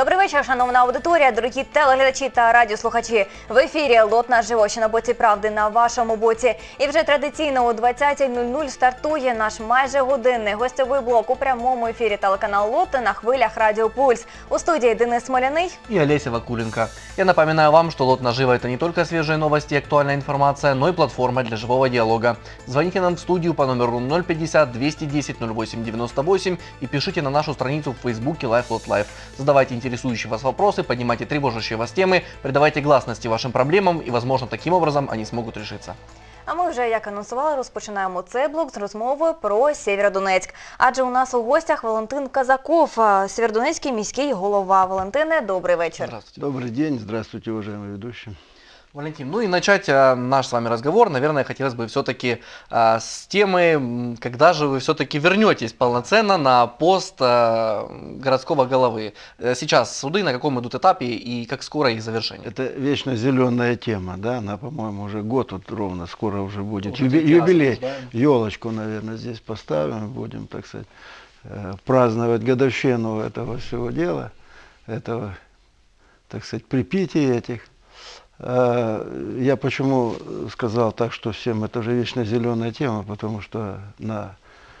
Добрий вечір, шановна аудиторія, дорогі телеглядачі та радіослухачі. В ефірі Лот на живо, що на боці правди на вашому боці. І вже традиційно о 20.00 стартує наш майже годинний гостьовий блок у прямому ефірі телеканал Лот на хвилях Радіо Пульс. У студії Денис Смоляний. и Олеся Вакуленко. Я напоминаю вам, что Лот Наживо это не только свежие новости и актуальная информация, но и платформа для живого диалога. Звоните нам в студию по номеру 050 210 08 98 и пишите на нашу страницу в Фейсбуке Life Lot Life. Задавайте интересующие вас вопросы, поднимайте тревожащие вас темы, придавайте гласности вашим проблемам и, возможно, таким образом они смогут решиться. А ми вже як анонсували, розпочинаємо цей блок з розмови про Сєвєродонецьк. Адже у нас у гостях Валентин Казаков, а, Сєвєродонецький міський голова. Валентине, добрий вечір. Здравствуйте. Добрый день, здравствуйте, уважаемые ведущие. Валентин, ну и начать а, наш с вами разговор, наверное, хотелось бы все-таки с темы, когда же вы все-таки вернетесь полноценно на пост а, городского головы. Э, Сейчас суды на каком идут этапе и как скоро их завершение? Это вечно зеленая тема, да, она, по-моему, уже год вот ровно, скоро уже будет. Уже Юби- юбилей, обсуждаем. елочку, наверное, здесь поставим, будем, так сказать, э, праздновать годовщину этого всего дела, этого, так сказать, припитий этих. Э, Я почему сказал так, что всем это же вечно зеленая тема, потому что на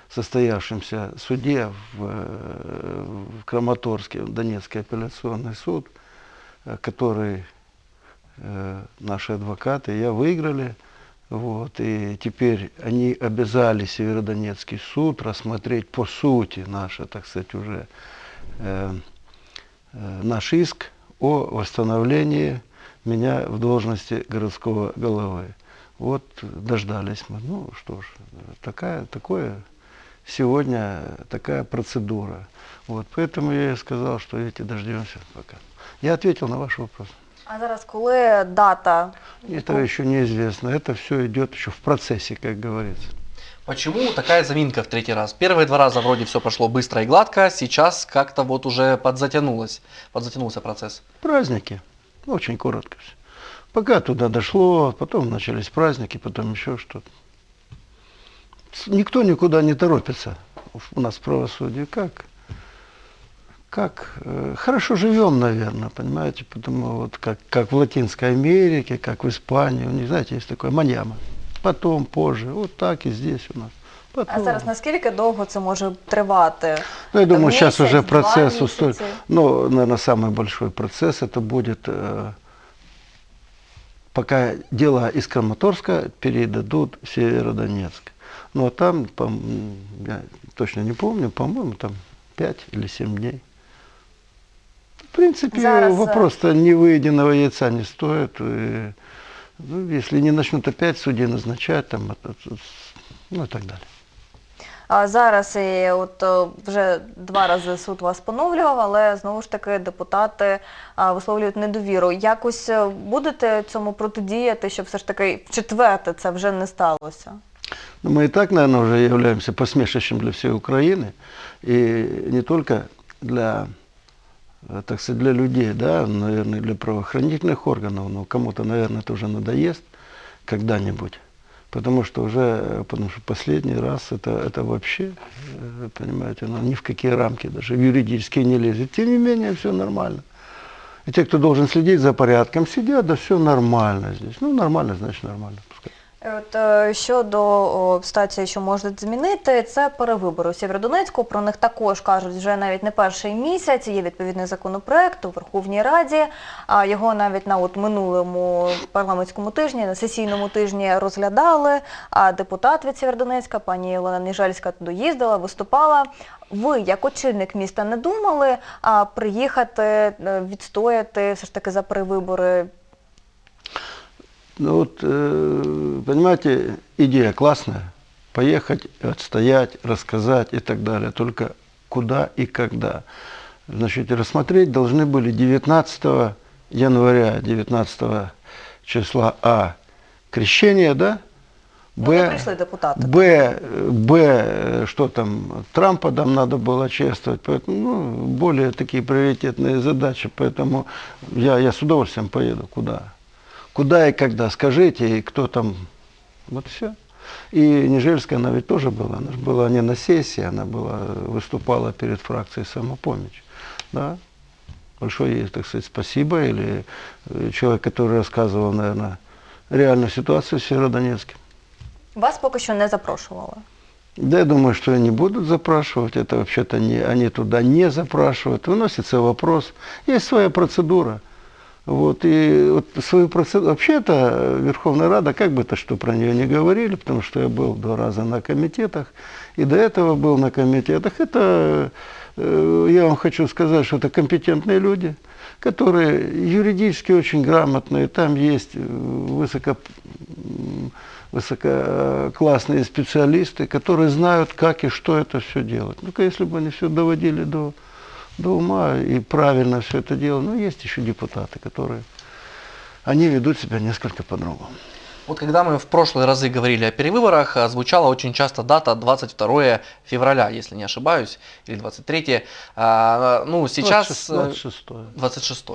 состоявшемся суде в, э, в Краматорске, Донецкий апелляционный суд, э, который наши адвокаты, я выиграли, вот, и теперь они обязали Северодонецкий суд рассмотреть по сути наше, так сказать, уже э, наш иск о восстановлении меня в должности городского головы. Вот дождались мы. Ну что ж, такая, такое сегодня такая процедура. Вот, поэтому я и сказал, что эти дождемся пока. Я ответил на ваш вопрос. А зараз коли дата? Этого еще неизвестно. Это все идет еще в процессе, как говорится. Почему такая заминка в третий раз? Первые два раза вроде все прошло быстро и гладко, сейчас как-то вот уже подзатянулось, подзатянулся процесс. Праздники. Очень коротко все. Пока туда дошло, потом начались праздники, потом еще что-то. Никто никуда не торопится у нас в правосудии. Как? Как? э, Хорошо живем, наверное, понимаете, потому вот как, как в Латинской Америке, как в Испании, у них, знаете, есть такое маньяма. Потом, позже, вот так и здесь у нас. Потом. А зараз наскільки довго це може тривати? Ну, я думаю, Месяц, сейчас уже процесс месяца? Ну, наверное, самый большой процесс это будет, э, пока дела из Краматорска передадут в Северодонецк. Ну, а там, по- я точно не помню, по-моему, там 5 или 7 дней. В принципе, Зараз, э, вопрос-то не выеденного яйца не стоит. И, ну, если не начнут опять судей назначать, там, ну и так далее. А зараз і от е, вже два рази суд вас поновлював, але знову ж таки депутати а, висловлюють недовіру. Якось е, будете цьому протидіяти, щоб все ж таки в четверте це вже не сталося? Ну, мы и так, наверное, уже являемся посмешищем для всей Украины. И не только для, э, так сказать, для людей, да, наверное, для правоохранительных органов, но кому-то, наверное, это уже надоест когда-нибудь. Потому что уже, э, потому что последний раз это, это вообще, э, понимаете, ну, ни в какие рамки даже юридические не лезет. Тем не менее, все нормально. И те, кто должен следить за порядком, сидят, да все нормально здесь. Ну, нормально, значит, нормально. От е, щодо стації, що можуть змінити, це перевибори у Сєвєродонецьку. Про них також кажуть вже навіть не перший місяць. Є відповідний законопроект у Верховній Раді. А його навіть на от минулому парламентському тижні, на сесійному тижні розглядали. А депутат від Сєвєродонецька, пані Олена Ніжельська, туди їздила, виступала. Ви, як очільник міста, не думали а, приїхати, е, відстояти все ж таки за перевибори Ну вот, э, понимаете, идея классная. Поехать, отстоять, рассказать и так далее. Только куда и когда. Значит, рассмотреть должны были 19 января, 19 числа А. Крещение, да? Ну, не прийшли депутати. Б, э, Б, э, что там, Трампа там надо было чествовать, поэтому, ну, более такие приоритетные задачи, поэтому я, я с удовольствием поеду, куда. Куда и когда, скажите, и кто там, вот все. И Нежельская, она ведь тоже была, она же была не на сессии, она была, выступала перед фракцией «Самопомощь». Да? Большое ей, так сказать, спасибо. Или э, человек, который рассказывал, наверное, реальную ситуацию в Северодонецке. Вас поки що не запрошували. Да, я думаю, что они будут запрашивать. Это вообще-то не, они туда не запрашивают. Выносится вопрос. Есть своя процедура. Вот, и вот свою процедуру... Вообще-то Верховная Рада, как бы то что про нее не говорили, потому что я был два раза на комитетах, и до этого был на комитетах, это, э, я вам хочу сказать, что это компетентные люди, которые юридически очень грамотные, там есть э, высоко, высококлассные специалисты, которые знают, как и что это все делать. Ну-ка, если бы они все доводили до, до ума и правильно все это делали, ну, есть еще депутаты, которые, они ведут себя несколько по-другому. Вот когда мы в прошлые разы говорили о перевыборах, а, звучала очень часто дата 22 февраля, если не ошибаюсь, или 23. А, Ну, сейчас... 26 26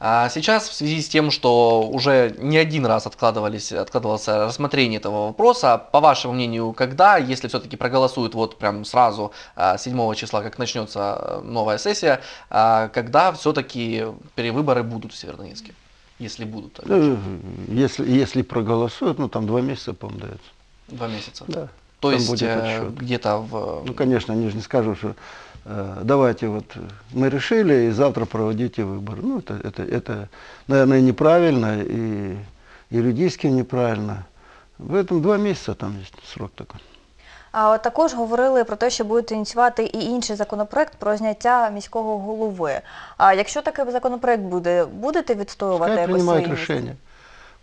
А сейчас в связи с тем, что уже не один раз откладывались, откладывалось рассмотрение этого вопроса, по вашему мнению, когда, если все-таки проголосуют вот прям сразу а, 7 числа, как начнется а, новая сессия, а, когда все-таки перевыборы будут в Северодонецке? Если будут, опять. Ну, если, если проголосуют, ну, там два месяца, по-моему, дается. два месяца. Да. То там есть э, где-то в... Ну, конечно, они же не скажут, что э, давайте вот э, мы решили, и завтра проводите выборы. Ну, это, это, это наверное, неправильно и юридически неправильно. В этом два месяца там есть срок такой. А от також говорили про те, що будуть ініціювати і інший законопроект про зняття міського голови. А якщо такий законопроект буде, будете відстоювати Пускай якось принимают свої місця? решения.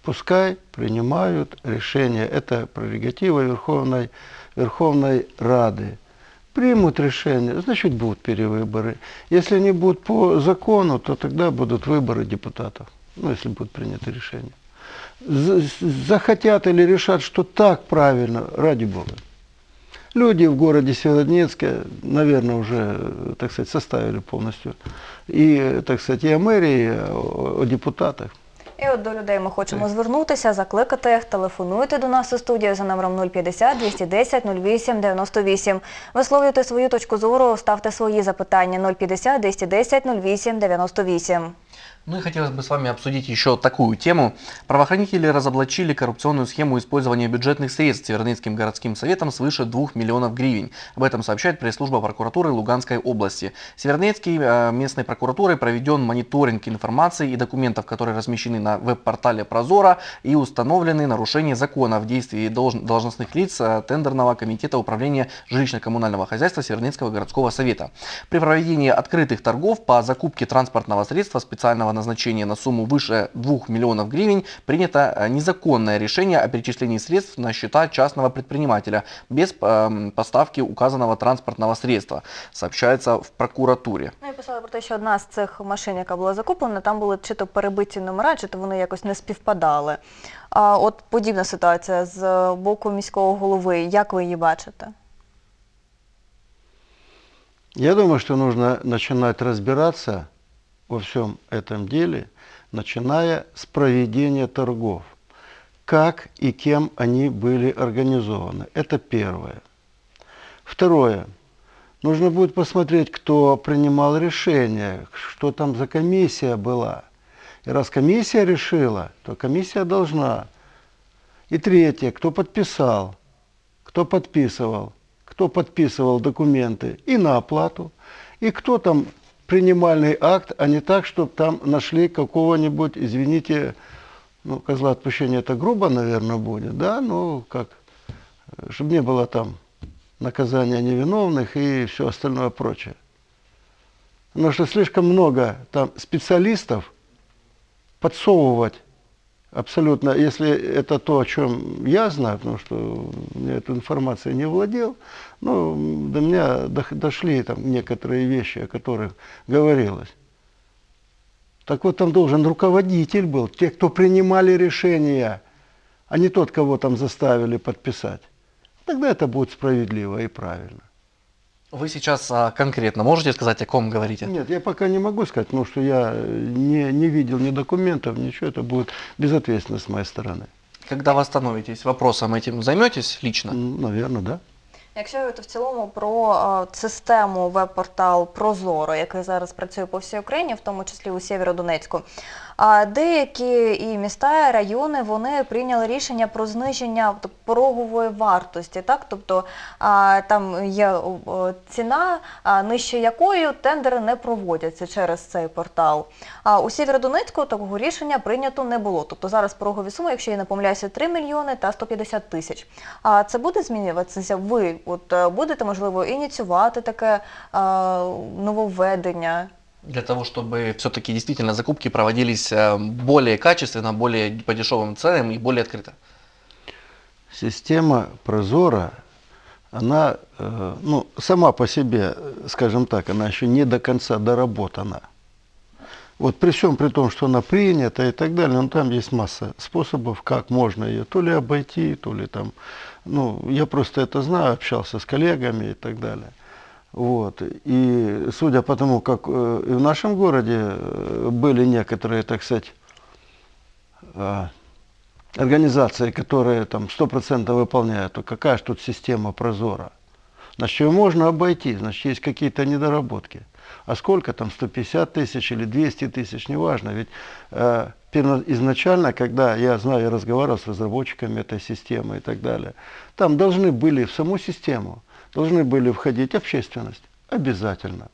Пускай принимают решения. Это прерогатива Верховной, Верховной Рады. Примут решение, значит будут перевыборы. Если они будут по закону, то тогда будут выборы депутатов. Ну, если будет принято решение. З- Захотят или решат, что так правильно, ради Бога. Люди в городе Северодонецке, наверное, уже, э, так сказать, составили полностью и, э, так сказать, и о мэрии, и о, о депутатах. І от до людей ми хочемо звернутися, закликати їх, телефонуйте до нас у студію за номером 050 210 08 98. Висловлюйте свою точку зору, ставте свої запитання 050 210 08 98. Ну и хотелось бы с вами обсудить еще такую тему. Правоохранители разоблачили коррупционную схему использования бюджетных средств Северодонецким городским советом свыше 2 миллионов гривен. Об этом сообщает пресс-служба прокуратуры Луганской области. Северодонецкой э, местной прокуратурой проведен мониторинг информации и документов, которые размещены на веб-портале Прозора и установлены нарушения закона в действии долж- должностных лиц э, тендерного комитета управления жилищно-коммунального хозяйства Северодонецкого городского совета. При проведении открытых торгов по закупке транспортного средства специального назначения на сумму выше 2 миллионов гривен принято э, незаконное решение о перечислении средств на счета частного предпринимателя без эм, поставки указанного транспортного средства, сообщается в прокуратуре. Ну і писали про те, що одна з цих машин, яка була закуплена, там були чи то перебиті номера, чи то вони якось не співпадали. А от подібна ситуація з боку міського голови. Як ви її бачите? Я думаю, что нужно начинать разбираться во всем этом деле, начиная с проведения торгов. Как и кем они были организованы. Это первое. Второе. Нужно будет посмотреть, кто принимал решение, что там за комиссия была. И раз комиссия решила, то комиссия должна. И третье, кто подписал, кто подписывал, кто подписывал документы и на оплату, и кто там принимальный акт, а не так, чтобы там нашли какого-нибудь, извините, ну, козла отпущения это грубо, наверное, будет, да, ну, как, чтобы не было там наказания невиновных и все остальное прочее. Потому что слишком много там специалистов подсовывать абсолютно, если это то, о чем я знаю, потому что я этой информацией не владел, ну, до меня дошли там некоторые вещи, о которых говорилось. Так вот, там должен руководитель был, те, кто принимали решения а не тот, кого там заставили подписать. Тогда это будет справедливо и правильно. Вы сейчас а, конкретно можете сказать, о ком говорите? Нет, я пока не могу сказать, потому что я э, не, не видел ни документов, ничего, это будет безответственно с моей стороны. Когда восстановитесь вопросом этим займетесь лично? Наверное, да. Якщо говорити в цілому про е, систему веб-портал Прозоро, який зараз працює по всій Україні, в тому числі у Сєвєродонецьку, а деякі і міста, і райони вони прийняли рішення про зниження порогової вартості. Так? Тобто там є ціна, нижче якої тендери не проводяться через цей портал. А у Сєвєродонецьку такого рішення прийнято не було. Тобто зараз порогові суми, якщо я не помиляюся, 3 мільйони та 150 тисяч. А це буде змінюватися? Ви от е, будете можливо ініціювати таке нововведення? Для того, чтобы все-таки действительно закупки проводились э, более качественно, более по дешевым ценам и более открыто. Система Прозора, она, э, ну, сама по себе, скажем так, она еще не до конца доработана. Вот при всем при том, что она принята и так далее, но там есть масса способов, как можно ее то ли обойти, то ли там, ну, я просто это знаю, общался с коллегами и так далее. Вот. И судя по тому, как э, и в нашем городе э, были некоторые, так сказать, э, организации, которые там 100% выполняют, то какая же тут система прозора? Значит, ее можно обойти, значит, есть какие-то недоработки. А сколько там, 150 тысяч или 200 тысяч, неважно. Ведь э, изначально, когда я знаю, я разговаривал с разработчиками этой системы и так далее, там должны были в саму систему, должны были входить общественность, обязательно.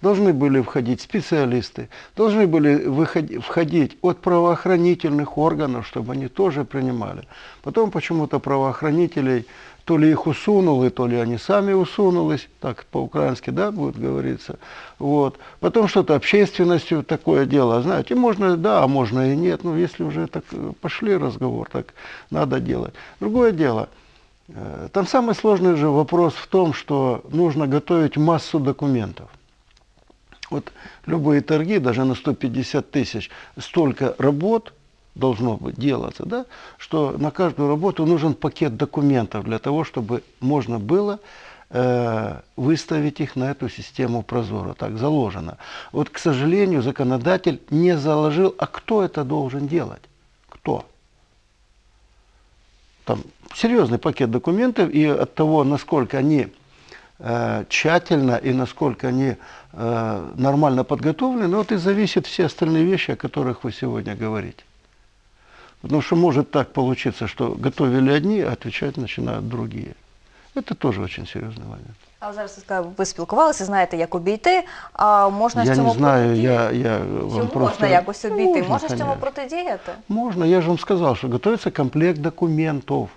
Должны были входить специалисты, должны были выходи- входить от правоохранительных органов, чтобы они тоже принимали. Потом почему-то правоохранителей то ли их усунули, то ли они сами усунулись, так по-украински, да, будет говориться. Вот. Потом что-то общественностью такое дело, знаете, можно да, а можно и нет. Ну, если уже так э, пошли разговор, так надо делать. Другое дело, там самый сложный же вопрос в том, что нужно готовить массу документов. Вот любые торги, даже на 150 тысяч, столько работ должно быть делаться, да, что на каждую работу нужен пакет документов для того, чтобы можно было э, выставить их на эту систему Прозора. Так заложено. Вот, к сожалению, законодатель не заложил, а кто это должен делать? Кто? Там серьезный пакет документов, и от того, насколько они э, тщательно и насколько они э, нормально подготовлены, вот и зависят все остальные вещи, о которых вы сегодня говорите. Потому что может так получиться, что готовили одни, а отвечать начинают другие. Это тоже очень серьезный момент. А зараз ви спілкувалися, знаєте, як обійти. А можна я ж цьому не знаю, протидіяти? я, я вам Чому просто... можна якось обійти? Можно, Можна з цьому протидіяти? Можно, я же вам сказав, что готовится комплект документов.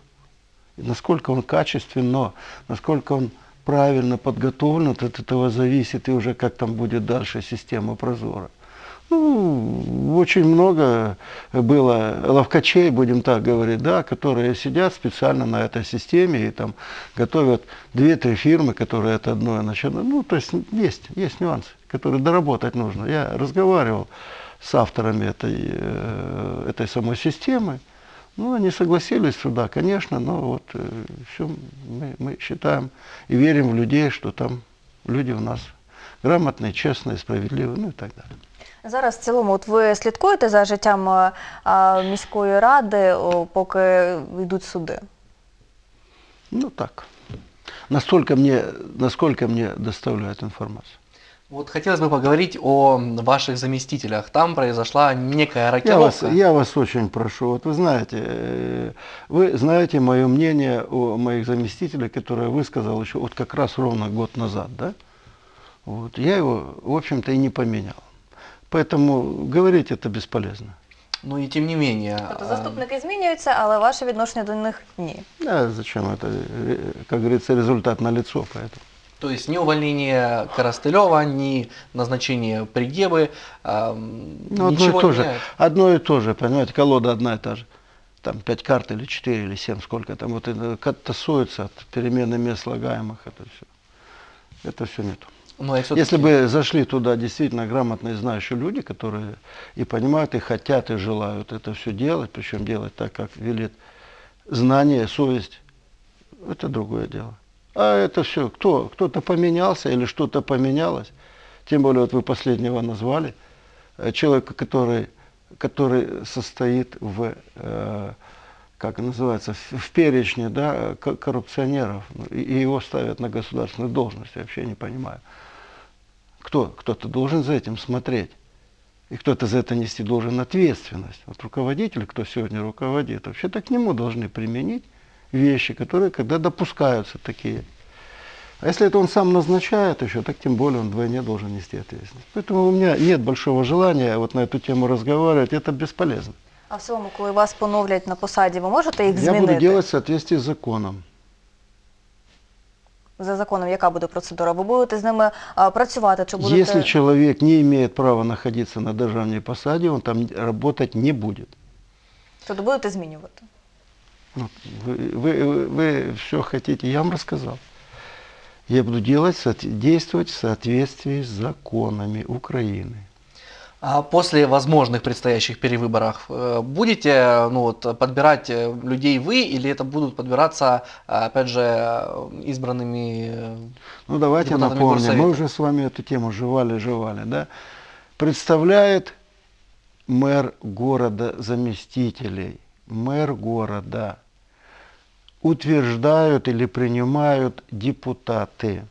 И насколько он качественно, насколько он правильно подготовлен, от этого зависит и уже как там будет дальше система прозора. Ну, очень много было ловкачей, будем так говорить, да, которые сидят специально на этой системе и там готовят две-три фирмы, которые это одно начинают. Ну, то есть есть, есть нюансы, которые доработать нужно. Я разговаривал с авторами этой, э, этой самой системы. Ну, они согласились, что да, конечно, но вот все мы, мы считаем и верим в людей, что там люди у нас грамотные, честные, справедливые, ну и так далее. Зараз в цілому, от ви слідкуєте за життям е, а, міської ради, о, поки йдуть суди? Ну так. Настолько мне, насколько мне доставляют информацию. Вот хотелось бы поговорить о ваших заместителях. Там произошла некая Я рокировка. вас, я вас очень прошу, вот вы знаете, э, вы знаете мое мнение о моих заместителях, которое высказал еще вот как раз ровно год назад, да? Вот, я его, в общем-то, и не поменял. Поэтому говорить это бесполезно. Но и тем не менее. Тобто а, заступники змінюються, але ваше відношення до них ні. Да, зачем это, э, как говорится, результат на лицо, поэтому. То есть ни увольнение Коростылева, ни назначение Пригебы, ам, Ну, одно ничего и то не же, меняет. одно и то же, понимаете, колода одна и та же. Там пять карт или четыре или семь, сколько там, вот это как тасуется от перемены мест слагаемых, это все. Это все не то. Но Если бы зашли туда действительно грамотные, знающие люди, которые и понимают, и хотят, и желают это все делать, причем делать так, как велит знание, совесть, это другое дело. А это все, кто, кто-то поменялся или что-то поменялось, тем более вот вы последнего назвали, э, человека, который, который состоит в, э, как называется, в, перечне да, ко- коррупционеров, и его ставят на государственную должность, я вообще не понимаю. Кто? Кто-то должен за этим смотреть. И кто-то за это нести должен ответственность. Вот руководитель, кто сегодня руководит, вообще-то к нему должны применить вещи, которые когда допускаются такие. А если это он сам назначает еще, так тем более он вдвойне должен нести ответственность. Поэтому у меня нет большого желания вот на эту тему разговаривать, это бесполезно. А в цілому, коли вас поновлять на посаді, ви можете їх Я змінити? буду делать в соответствии с законом. За законом, яка буде процедура? Ви будете з ними а, працювати? Чи будете... Если человек не имеет права находиться на державной посаде, он там работать не будет. Тобто будете змінювати? Ну, Вы, вы, вы все хотите, я вам рассказал. Я буду делать, соот- действовать в соответствии с законами Украины. А после возможных предстоящих перевыборов э, будете ну, вот, подбирать э, людей вы или это будут подбираться, э, опять же, э, избранными э, Ну давайте напомним, мы горсовета. уже с вами эту тему жевали-жевали, да? Представляет мэр города заместителей, мэр города, утверждают или принимают депутаты.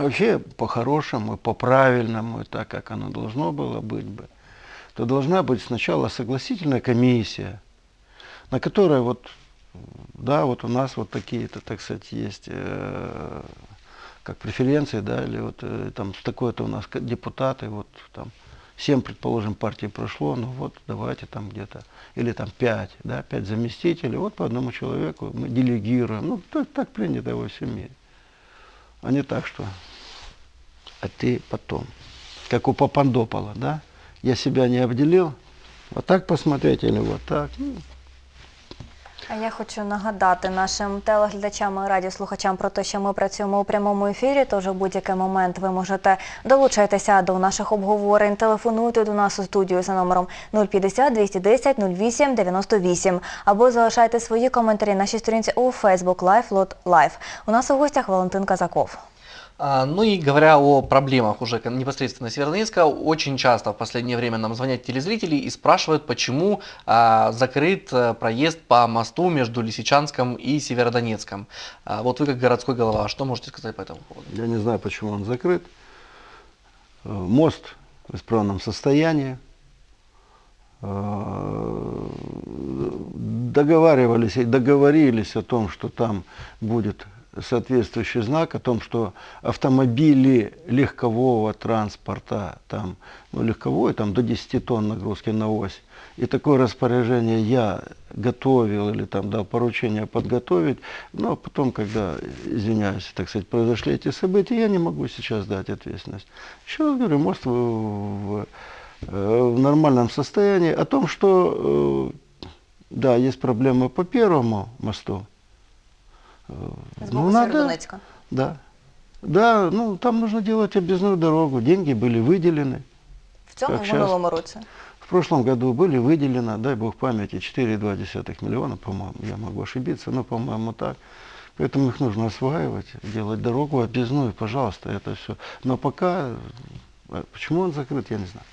Вообще, по-хорошему, по-правильному, так как оно должно было быть бы, то должна быть сначала согласительная комиссия, на которой вот, да, вот у нас вот такие-то, так сказать, есть, э, как преференции, да, или вот э, там такое-то у нас депутаты, вот там семь, предположим, партий прошло, ну вот давайте там где-то, или там пять, да, пять заместителей, вот по одному человеку мы делегируем, ну так, так принято во всем мире. А не так, что а ты потом, как у Папандопола, да, я себя не обделил, вот так посмотреть или вот так, ну, я хочу нагадати нашим телеглядачам і радіослухачам про те, що ми працюємо у прямому ефірі. Тож у будь-який момент ви можете долучатися до наших обговорень. Телефонуйте до нас у студію за номером 050 210 08 98 або залишайте свої коментарі на нашій сторінці у Facebook Live Lot Live. У нас у гостях Валентин Казаков. А, Ну и говоря о проблемах уже непосредственно Северодонецка, очень часто в последнее время нам звонят телезрители и спрашивают, почему а, закрыт э, проезд по мосту между Лисичанском и Северодонецком. А, вот вы как городской голова, что можете сказать по этому поводу? Я не знаю, почему он закрыт. Э, Мост в исправном состоянии. Э, Договаривались и договорились о том, что там будет соответствующий знак, о том, что автомобили легкового транспорта, там, ну, легковой, там до 10 тонн нагрузки на ось, и такое распоряжение я готовил или там дал поручение подготовить, но потом, когда, извиняюсь, так сказать, произошли эти события, я не могу сейчас дать ответственность. Еще раз говорю, мост в, в- в нормальном состоянии. О том, что, э, да, есть проблемы по первому мосту. Э, З ну, боку надо, Сєвєродонецька. да. Да, ну там нужно делать объездную дорогу. Деньги были выделены. В цьому Так, і в щас. минулому році. В прошлом году были выделено, дай бог памяти, 4,2 миллиона, по-моему, я могу ошибиться, но, по-моему, так. Поэтому их нужно осваивать, делать дорогу объездную, пожалуйста, это все. Но пока, э, почему он закрыт, я не знаю.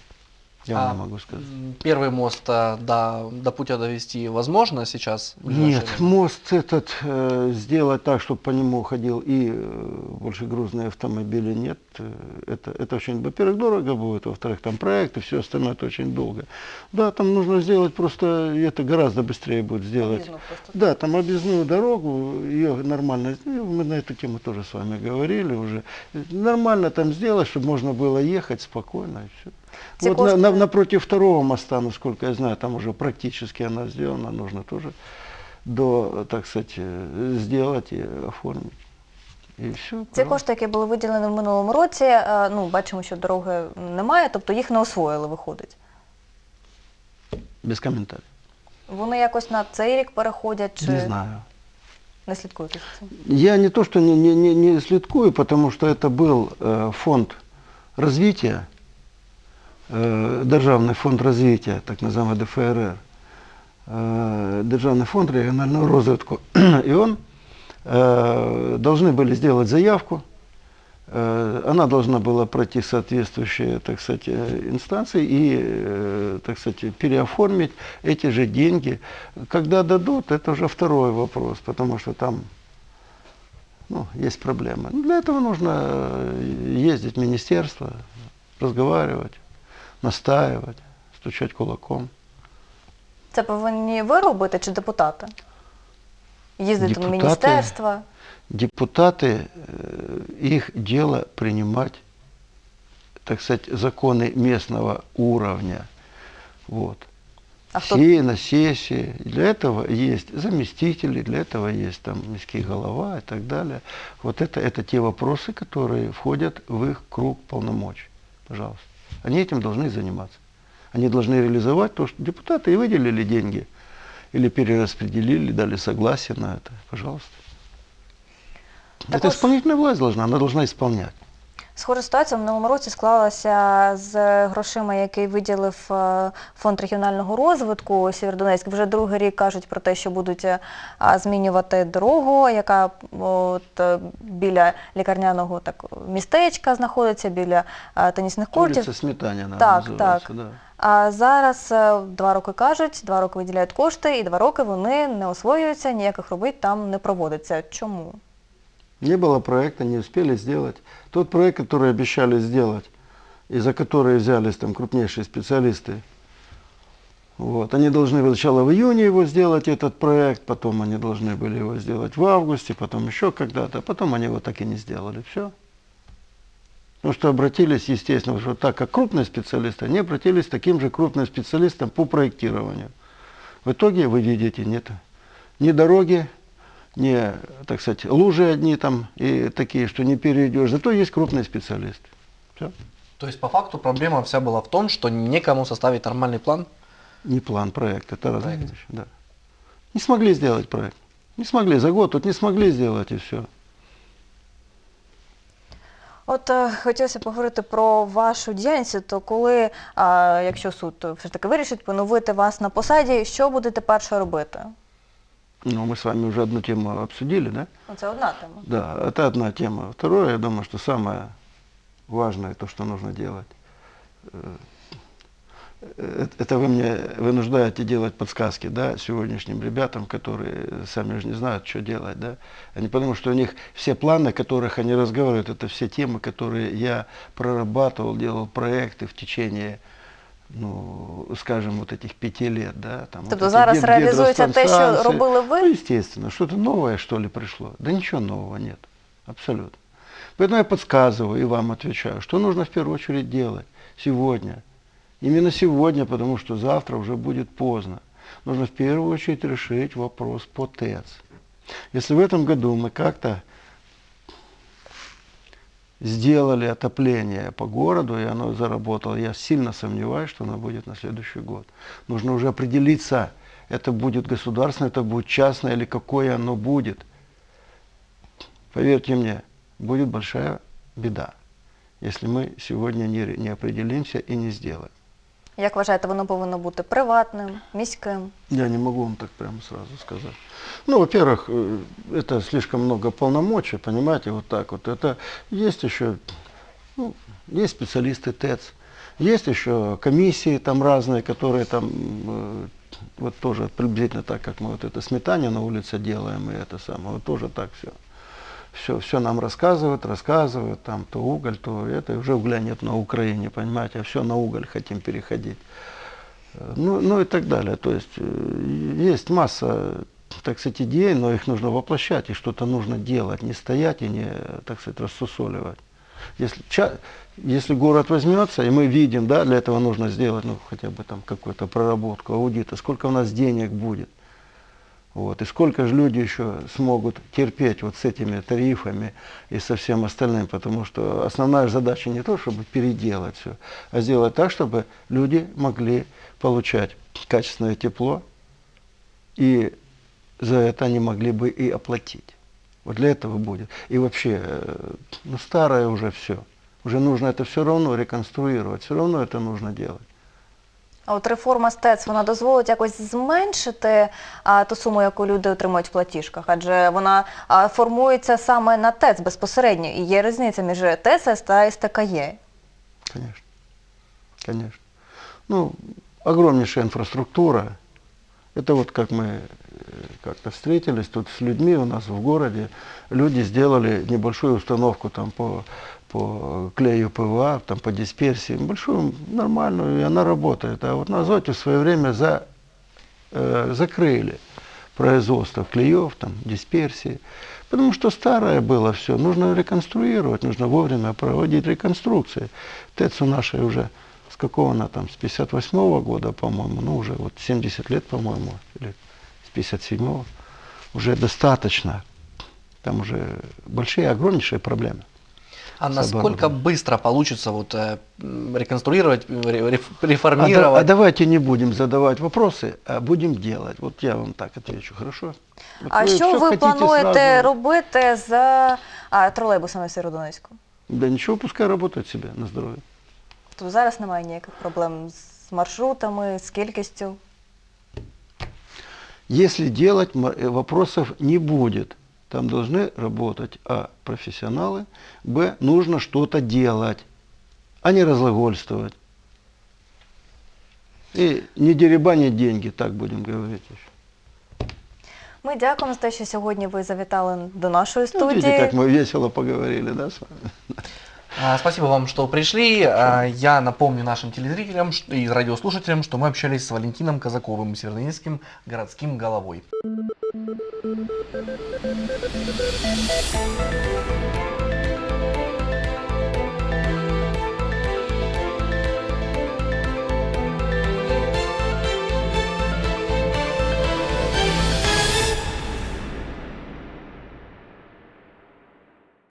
Я вам А, не могу сказать. Первый мост а, до, до путя довести возможно сейчас? Нет, время? мост этот э, сделать так, чтобы по нему ходил и э, больше грузные автомобили, нет. э, это, это очень, во-первых, дорого будет, во-вторых, там проект и все остальное, это очень долго. Да, там нужно сделать просто, и это гораздо быстрее будет сделать. Просто. Да, там объездную дорогу, ее нормально, ну, мы на эту тему тоже с вами говорили уже, нормально там сделать, чтобы можно было ехать спокойно и все. Те Вот на- на- кошты- напротив второго моста, насколько я знаю, там уже практически она сделана, нужно тоже до, так сказать, э, сделать и оформить. И все. Ці кошти, які були виділені в минулому році, е, ну бачимо, що дороги немає, тобто їх не освоїли, виходить. Без комментариев. Вони якось на цей рік переходять чи Не знаю. не слідкуєте за цим? Я не то, что не, не, не, не слідкую, потому что это был э, фонд развития, Э, Державный фонд развития, так называемый ДФРР. Державный фонд регионального розвитку. И он должны были сделать заявку, она должна была пройти соответствующие, так сказать, э, инстанции и, э, так сказать, переоформить эти же деньги. Когда дадут, это уже второй вопрос, потому что там ну, есть проблемы. Для этого нужно ездить в министерство, разговаривать, настаивать, стучать кулаком. Це повинні ви робити чи депутати? Їздити на Депутати. міністерства. Депутаты, э, их дело принимать, так сказать, законы местного уровня. Вот. А хто Все на сессии. Для этого есть заместители, для этого есть там міський голова и так далее. Вот это, это те вопросы, которые входят в их круг полномочий. Пожалуйста. Они этим должны заниматься. Они должны реализовать то, что депутаты и выделили деньги. Или перераспределили, дали согласие на это. Пожалуйста. Так это вот- исполнительная власть должна, она должна исполнять. Схожа ситуація в минулому році склалася з грошима, який виділив е, фонд регіонального розвитку Сєвєродонецьк. Вже другий рік кажуть про те, що будуть е, змінювати дорогу, яка от, е, біля лікарняного так містечка знаходиться, біля тенісних кортів. Улица Сметанина Так, так. да. А зараз два роки кажуть, два роки виділяють кошти, і два роки вони не освоюються, ніяких робіт там не проводиться. Чому? Не было проекта, не успели сделать. Тот проект, который обещали сделать, и за который взялись там крупнейшие специалисты, вот, они должны были сначала в июне его сделать, этот проект, потом они должны были его сделать в августе, потом еще когда-то, потом они его так и не сделали. Все. Потому что обратились, естественно, что так как крупные специалисты, они обратились к таким же крупным специалистам по проектированию. В итоге вы видите, нет ни дороги, не, так сказать, лужи одни там и такие, что не перейдешь. Зато есть крупные специалисты. Все. То есть по факту проблема вся была в том, что некому составить нормальный план. Не план, проект. Это разные Проект. вещи, Да. Не смогли сделать проект. Не смогли. За год тут не смогли сделать и все. От е, хотілося поговорити про вашу діяльність. То коли, а, якщо суд все ж таки вирішить поновити вас на посаді, що будете перше робити? Ну, мы с вами уже одну тему обсудили, да? Це одна тема. Да, это одна тема. Второе, я думаю, что самое важное, то, что нужно делать, э, э, это вы мне вынуждаете делать подсказки, да, сегодняшним ребятам, которые сами же не знают, что делать, да. Они потому что у них все планы, о которых они разговаривают, это все темы, которые я прорабатывал, делал проекты в течение ну, скажем, вот этих пяти лет, да, там. вот Тобто эти зараз гид- реалізується те, що гидростанции. робили Ну, ви? естественно, что-то новое, что ли, пришло. Да ничего нового нет, абсолютно. Поэтому я подсказываю и вам отвечаю, что нужно в первую очередь делать сегодня. Именно сегодня, потому что завтра уже будет поздно. Нужно в первую очередь решить вопрос по ТЭЦ. Если в этом году мы как-то сделали отопление по городу, и оно заработало, я сильно сомневаюсь, что оно будет на следующий год. Нужно уже определиться, это будет государственное, это будет частное или какое оно будет. Поверьте мне, будет большая беда, если мы сегодня не, не определимся и не сделаем. Як вважаєте, воно повинно бути приватним, міським? Я не могу вам так прямо сразу сказать. Ну, во-первых, э, это слишком много полномочий, понимаете, вот так вот. Это есть еще, ну, есть специалисты ТЭЦ, есть еще комиссии там разные, которые там, э, вот тоже приблизительно так, как мы вот это сметане на улице делаем, и это самое, вот тоже так все. Все, все нам рассказывают, рассказывают, там то уголь, то это, и уже угля нет на Украине, понимаете, а все на уголь хотим переходить. Э, Ну, ну и так далее. То есть э, есть масса, так сказать, идей, но их нужно воплощать, и что-то нужно делать, не стоять и не, так сказать, рассусоливать. Если, если город возьмется, и мы видим, да, для этого нужно сделать, ну, хотя бы там какую-то проработку, аудита, сколько у нас денег будет, вот, и сколько же люди еще смогут терпеть вот с этими тарифами и со всем остальным, потому что основная задача не то, чтобы переделать все, а сделать так, чтобы люди могли получать качественное тепло, и за это они могли бы и оплатить. Вот для этого будет. И вообще, э, ну старое уже все. Уже нужно это все равно реконструировать, все равно это нужно делать. А от реформа СТЕЦ вона дозволить якось зменшити а, ту суму, яку люди отримують в платіжках, адже вона а, формується саме на ТЕЦ безпосередньо, і є різниця між ТЕЦ та СТКЄ. Конечно. Конечно. Ну, огромнейшая инфраструктура. Это вот как мы э, как-то встретились тут с людьми у нас в городе. Люди сделали небольшую установку там по, по клею ПВА, там по дисперсии, большую, нормальную, и она работает. А вот на Азоте в свое время за, э, закрыли производство клеев, там, дисперсии. Потому что старое было все, нужно реконструировать, нужно вовремя проводить реконструкции. ТЭЦу нашей уже с какого она там, с 58 года, по-моему, ну уже вот 70 лет, по-моему, или с 57 уже достаточно. Там уже большие, огромнейшие проблемы. А с насколько оборудованием. быстро получится вот э, м, реконструировать, ре- реф- А, да- реформировать? а давайте не будем задавать вопросы, а будем делать. Вот я вам так отвечу, хорошо? Вот А вы що всё ви хотите плануєте сразу. робити з а, тролейбусами в Сєвєродонецьку? Да ничего, пускай работает себе на здоровье. Тобто зараз немає ніяких проблем з маршрутами, з кількістю. Если делать, м- э, вопросов не будет. Там должны работать А. Профессионалы, Б. Нужно что-то делать, а не разглагольствовать. И не деребанить деньги, так будем говорить еще. Ми дякуємо за те, що сьогодні ви завітали до нашої Ну, видите, студії. как мы весело поговорили, да, с вами? А, Спасибо вам, что пришли. А, Я напомню нашим телезрителям и радиослушателям, что мы общались с Валентином Казаковым, северодонецким городским головой.